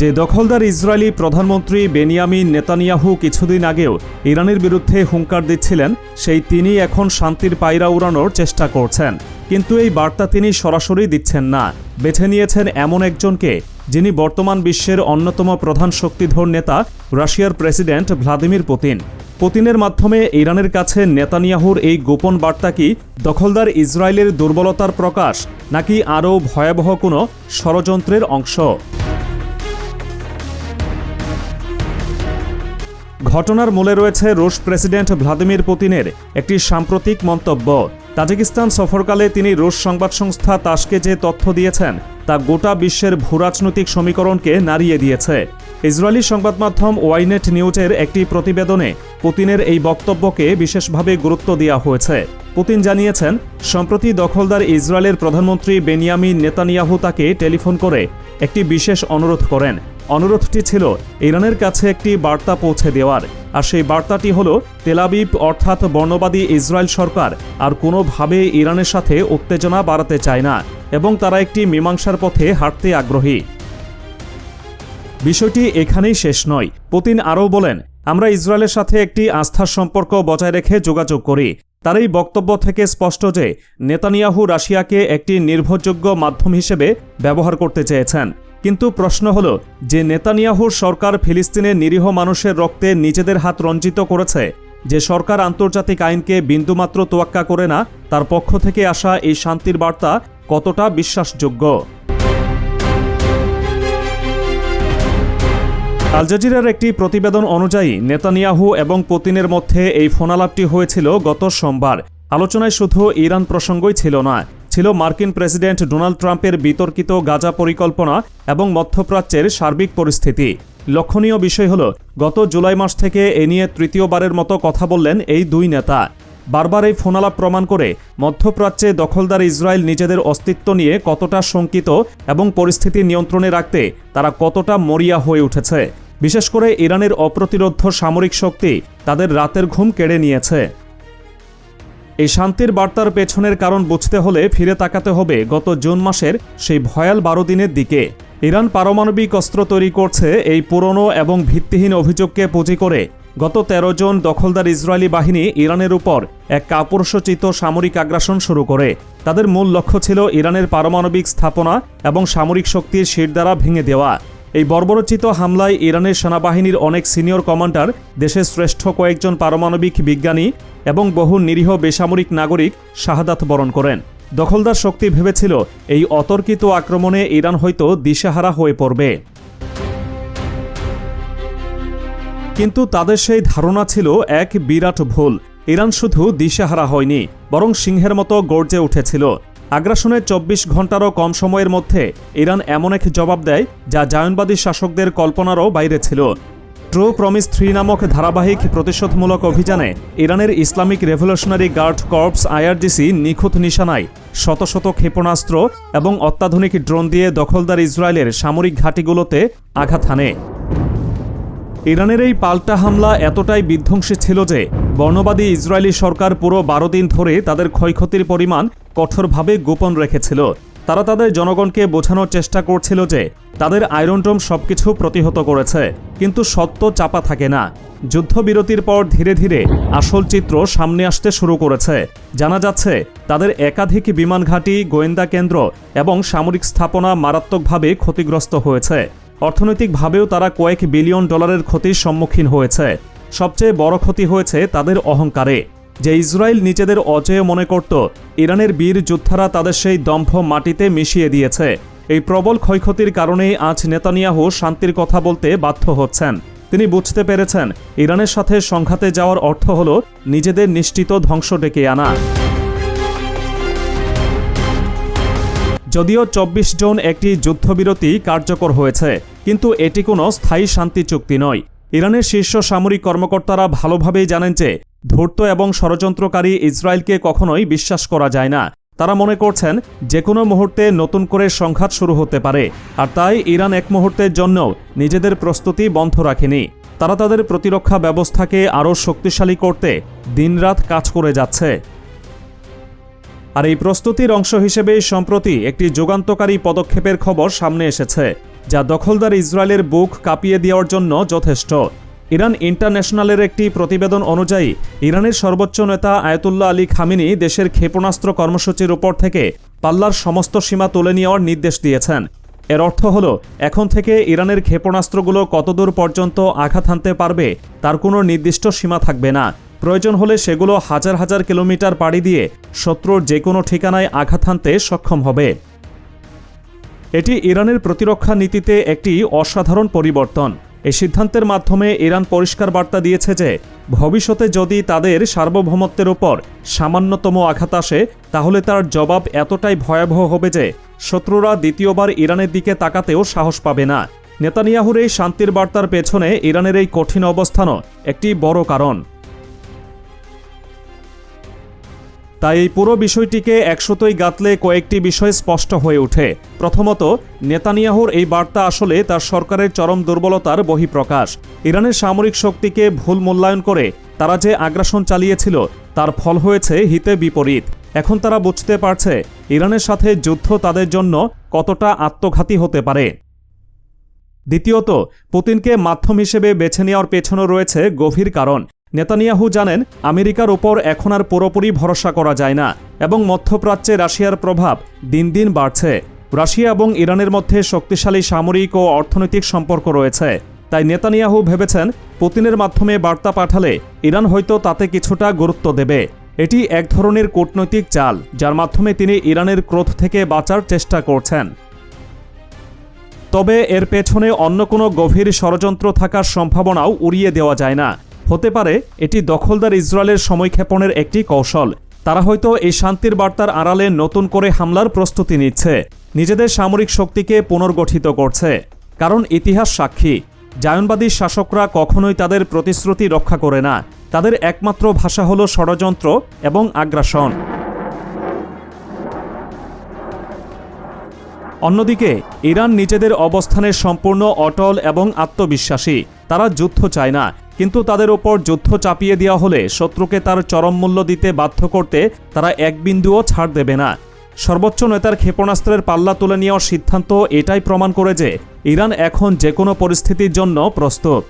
যে দখলদার ইসরায়েলি প্রধানমন্ত্রী বেনিয়ামিন নেতানিয়াহু কিছুদিন আগেও ইরানের বিরুদ্ধে হুঙ্কার দিচ্ছিলেন, সেই তিনি এখন শান্তির পায়রা উড়ানোর চেষ্টা করছেন। কিন্তু এই বার্তা তিনি সরাসরি দিচ্ছেন না। বেছে নিয়েছেন এমন একজনকে যিনি বর্তমান বিশ্বের অন্যতম প্রধান শক্তিধর নেতা, রাশিয়ার প্রেসিডেন্ট ভ্লাদিমির পুতিন। পুতিনের মাধ্যমে ইরানের কাছে নেতানিয়াহুর এই গোপন বার্তা কি দখলদার ইসরায়েলের দুর্বলতার প্রকাশ, নাকি আরও ভয়াবহ কোনো ষড়যন্ত্রের অংশ? ঘটনার মূলে রয়েছে রুশ প্রেসিডেন্ট ভ্লাদিমির পুতিনের একটি সাম্প্রতিক মন্তব্য। তাজিকিস্তান সফরকালে তিনি রুশ সংবাদ সংস্থা তাসকে যে তথ্য দিয়েছেন তা গোটা বিশ্বের ভূরাজনৈতিক সমীকরণকে নাড়িয়ে দিয়েছে। ইসরায়েলি সংবাদ মাধ্যম ওয়াইনেট নিউজের একটি প্রতিবেদনে পুতিনের এই বক্তব্যকে বিশেষভাবে গুরুত্ব দেওয়া হয়েছে। পুতিন জানিয়েছেন, সম্প্রতি দখলদার ইসরায়েলের প্রধানমন্ত্রী বেনিয়ামিন নেতানিয়াহু তাকে টেলিফোন করে একটি বিশেষ অনুরোধ করেন। অনুরোধটি ছিল, ইরানের কাছে একটি বার্তা পৌঁছে দেওয়ার। আর সেই বার্তাটি হল তেলাবিব অর্থাৎ বর্ণবাদী ইসরায়েল সরকার আর কোনোভাবে ইরানের সাথে উত্তেজনা বাড়াতে চায় না। এবং তারা একটি মীমাংসার পথে হাঁটতে আগ্রহী। বিষয়টি এখানেই শেষ নয়। পুতিন আরও বলেন, আমরা ইসরায়েলের সাথে একটি আস্থার সম্পর্ক বজায় রেখে যোগাযোগ করি। তার এই বক্তব্য থেকে স্পষ্ট যে নেতানিয়াহু রাশিয়াকে একটি নির্ভরযোগ্য মাধ্যম হিসেবে ব্যবহার করতে চেয়েছেন। কিন্তু প্রশ্ন হল, যে নেতানিয়াহুর সরকার ফিলিস্তিনের নিরীহ মানুষের রক্তে নিজেদের হাত রঞ্জিত করেছে, যে সরকার আন্তর্জাতিক আইনকে বিন্দুমাত্র তোয়াক্কা করে না, তার পক্ষ থেকে আসা এই শান্তির বার্তা কতটা বিশ্বাসযোগ্য? আল জাজিরার একটি প্রতিবেদন অনুযায়ী, নেতানিয়াহু এবং পুতিনের মধ্যে এই ফোনালাপটি হয়েছিল গত সোমবার। আলোচনায় শুধু ইরান প্রসঙ্গই ছিল না, ছিল মার্কিন প্রেসিডেন্ট ডোনাল্ড ট্রাম্পের বিতর্কিত গাজা পরিকল্পনা এবং মধ্যপ্রাচ্যের সার্বিক পরিস্থিতি। লক্ষণীয় বিষয় হল, গত জুলাই মাস থেকে এ নিয়ে তৃতীয়বারের মতো কথা বললেন এই দুই নেতা। বারবার এই ফোনালাপ প্রমাণ করে মধ্যপ্রাচ্যে দখলদার ইসরায়েল নিজেদের অস্তিত্ব নিয়ে কতটা শঙ্কিত এবং পরিস্থিতি নিয়ন্ত্রণে রাখতে তারা কতটা মরিয়া হয়ে উঠেছে। বিশেষ করে ইরানের অপ্রতিরোধ সামরিক শক্তি তাদের রাতের ঘুম কেড়ে নিয়েছে। এই শান্তির বার্তার পেছনের কারণ বুঝতে হলে ফিরে তাকাতে হবে গত জুন মাসের সেই ভয়াল বারো দিনের দিকে। ইরান পারমাণবিক অস্ত্র তৈরি করছে এই পুরনো এবং ভিত্তিহীন অভিযোগকে পুঁজি করে গত ১৩ জন দখলদার ইসরায়েলি বাহিনী ইরানের উপর এক কাপুরুষোচিত সামরিক আগ্রাসন শুরু করে। তাদের মূল লক্ষ্য ছিল ইরানের পারমাণবিক স্থাপনা এবং সামরিক শক্তির শিরদ্বারা ভেঙে দেওয়া। এই বর্বরচিত হামলায় ইরানের সেনাবাহিনীর অনেক সিনিয়র কমান্ডার, দেশের শ্রেষ্ঠ কয়েকজন পারমাণবিক বিজ্ঞানী এবং বহু নিরীহ বেসামরিক নাগরিক শাহাদাত বরণ করেন। দখলদার শক্তি ভেবেছিল এই অতর্কিত আক্রমণে ইরান হয়তো দিশেহারা হয়ে পড়বে। কিন্তু তাদের সেই ধারণা ছিল এক বিরাট ভুল। ইরান শুধু দিশেহারা হয়নি, বরং সিংহের মতো গর্জে উঠেছিল। আগ্রাসনের চব্বিশ ঘন্টারও কম সময়ের মধ্যে ইরান এমন এক জবাব দেয় যা জায়নবাদী শাসকদের কল্পনারও বাইরে ছিল। ট্রু প্রমিস থ্রি নামক ধারাবাহিক প্রতিশোধমূলক অভিযানে ইরানের Islamic revolutionary guard corps IRGC নিখুঁত নিশানায় শত শত ক্ষেপণাস্ত্র এবং অত্যাধুনিক ড্রোন দিয়ে দখলদার ইসরায়েলের সামরিক ঘাঁটিগুলোতে আঘাত হানে। ইরানের এই পাল্টা হামলা এতটাই বিধ্বংসী ছিল যে বর্ণবাদী ইসরায়েলি সরকার পুরো বারো দিন ধরে তাদের ক্ষয়ক্ষতির পরিমাণ কঠোরভাবে গোপন রেখেছিল। তারা তাদের জনগণকে বোঝানোর চেষ্টা করছিল যে তাদের আয়রনটোম সবকিছু প্রতিহত করেছে, কিন্তু সত্য চাপা থাকে না। যুদ্ধবিরতির পর ধীরে ধীরে আসল চিত্র সামনে আসতে শুরু করেছে। জানা যাচ্ছে, তাদের একাধিক বিমান ঘাঁটি, গোয়েন্দা কেন্দ্র এবং সামরিক স্থাপনা মারাত্মকভাবে ক্ষতিগ্রস্ত হয়েছে। অর্থনৈতিকভাবেও তারা কয়েক বিলিয়ন ডলারের ক্ষতির সম্মুখীন হয়েছে। সবচেয়ে বড় ক্ষতি হয়েছে তাদের অহংকারে। যে ইসরায়েল নিজেদের অজেয় মনে করত, ইরানের বীর যোদ্ধারা তাদের সেই দম্ভ মাটিতে মিশিয়ে দিয়েছে। এই প্রবল ক্ষয়ক্ষতির কারণেই আজ নেতানিয়াহু শান্তির কথা বলতে বাধ্য হচ্ছেন। তিনি বুঝতে পেরেছেন, ইরানের সাথে সংঘাতে যাওয়ার অর্থ হল নিজেদের নিশ্চিত ধ্বংস ডেকে আনা। যদিও চব্বিশ জন একটি যুদ্ধবিরতি কার্যকর হয়েছে, কিন্তু এটি কোনো স্থায়ী শান্তি চুক্তি নয়। ইরানের শীর্ষ সামরিক কর্মকর্তারা ভালোভাবেই জানেন যে, ধূর্ত এবং ষড়যন্ত্রকারী ইসরায়েলকে কখনোই বিশ্বাস করা যায় না। তারা মনে করছেন যে কোনো মুহূর্তে নতুন করে সংঘাত শুরু হতে পারে, আর তাই ইরান এক মুহূর্তের জন্য নিজেদের প্রস্তুতি বন্ধ রাখেনি। তারা তাদের প্রতিরক্ষা ব্যবস্থাকে আরও শক্তিশালী করতে দিনরাত কাজ করে যাচ্ছে। আর এই প্রস্তুতির অংশ হিসেবে সম্প্রতি একটি যুগান্তকারী পদক্ষেপের খবর সামনে এসেছে, যা দখলদার ইসরায়েলের বুক কাঁপিয়ে দেওয়ার জন্য যথেষ্ট। ইরান ইন্টারন্যাশনালের একটি প্রতিবেদন অনুযায়ী, ইরানের সর্বোচ্চ নেতা আয়াতুল্লাহ আলী খামিনি দেশের ক্ষেপণাস্ত্র কর্মসূচির উপর থেকে পাল্লার সমস্ত সীমা তুলে নেওয়ার নির্দেশ দিয়েছেন। এর অর্থ হল, এখন থেকে ইরানের ক্ষেপণাস্ত্রগুলো কতদূর পর্যন্ত আঘাত হানতে পারবে, তার কোনো নির্দিষ্ট সীমা থাকবে না। প্রয়োজন হলে সেগুলো হাজার হাজার কিলোমিটার পাড়ি দিয়ে শত্রুর যে কোনো ঠিকানায় আঘাত হানতে সক্ষম হবে। এটি ইরানের প্রতিরক্ষা নীতিতে একটি অসাধারণ পরিবর্তন। এই সিদ্ধান্তের মাধ্যমে ইরান পরিষ্কার বার্তা দিয়েছে যে, ভবিষ্যতে যদি তাদের সার্বভৌমত্বের ওপর সামান্যতম আঘাত আসে, তাহলে তার জবাব এতটাই ভয়াবহ হবে যে, শত্রুরা দ্বিতীয়বার ইরানের দিকে তাকাতেও সাহস পাবে না। নেতানিয়াহুর এই শান্তির বার্তার পেছনে ইরানের এই কঠিন অবস্থানও একটি বড় কারণ। তাই এই পুরো বিষয়টিকে একশতই গাতলে কয়েকটি বিষয় স্পষ্ট হয়ে ওঠে। প্রথমত, নেতানিয়াহুর এই বার্তা আসলে তার সরকারের চরম দুর্বলতার বহিঃপ্রকাশ। ইরানের সামরিক শক্তিকে ভুল মূল্যায়ন করে তারা যে আগ্রাসন চালিয়েছিল, তার ফল হয়েছে হিতে বিপরীত। এখন তারা বুঝতে পারছে, ইরানের সাথে যুদ্ধ তাদের জন্য কতটা আত্মঘাতী হতে পারে। দ্বিতীয়ত, পুতিনকে মাধ্যম হিসেবে বেছে নেওয়ার পেছনে রয়েছে গভীর কারণ। নেতানিয়াহু জানেন, আমেরিকার ওপর এখন আর পুরোপুরি ভরসা করা যায় না এবং মধ্যপ্রাচ্যে রাশিয়ার প্রভাব দিন দিন বাড়ছে। রাশিয়া এবং ইরানের মধ্যে শক্তিশালী সামরিক ও অর্থনৈতিক সম্পর্ক রয়েছে। তাই নেতানিয়াহু ভেবেছেন, পুতিনের মাধ্যমে বার্তা পাঠালে ইরান হয়তো তাতে কিছুটা গুরুত্ব দেবে। এটি এক ধরনের কূটনৈতিক চাল, যার মাধ্যমে তিনি ইরানের ক্রোধ থেকে বাঁচার চেষ্টা করছেন। তবে এর পেছনে অন্য কোনো গভীর ষড়যন্ত্র থাকার সম্ভাবনাও উড়িয়ে দেওয়া যায় না। হতে পারে, এটি দখলদার ইসরায়েলের সময়ক্ষেপণের একটি কৌশল। তারা হয়তো এই শান্তির বার্তার আড়ালে নতুন করে হামলার প্রস্তুতি নিচ্ছে। নিজেদের সামরিক শক্তিকে পুনর্গঠিত করছে। কারণ ইতিহাস সাক্ষী, জায়নবাদী শাসকরা কখনোই তাদের প্রতিশ্রুতি রক্ষা করে না। তাদের একমাত্র ভাষা হল ষড়যন্ত্র এবং আগ্রাসন। অন্যদিকে, ইরান নিজেদের অবস্থানে সম্পূর্ণ অটল এবং আত্মবিশ্বাসী। তারা যুদ্ধ চায় না কিন্তু তাদের ওপর যুদ্ধ চাপিয়ে দেওয়া হলে শত্রুকে তার চরম মূল্য দিতে বাধ্য করতে তারা এক বিন্দুও ছাড় দেবে না। সর্বোচ্চ নেতার ক্ষেপণাস্ত্রের পাল্লা তুলে নেওয়ার সিদ্ধান্ত এটাই প্রমাণ করে যে ইরান এখন যে কোনো পরিস্থিতির জন্য প্রস্তুত।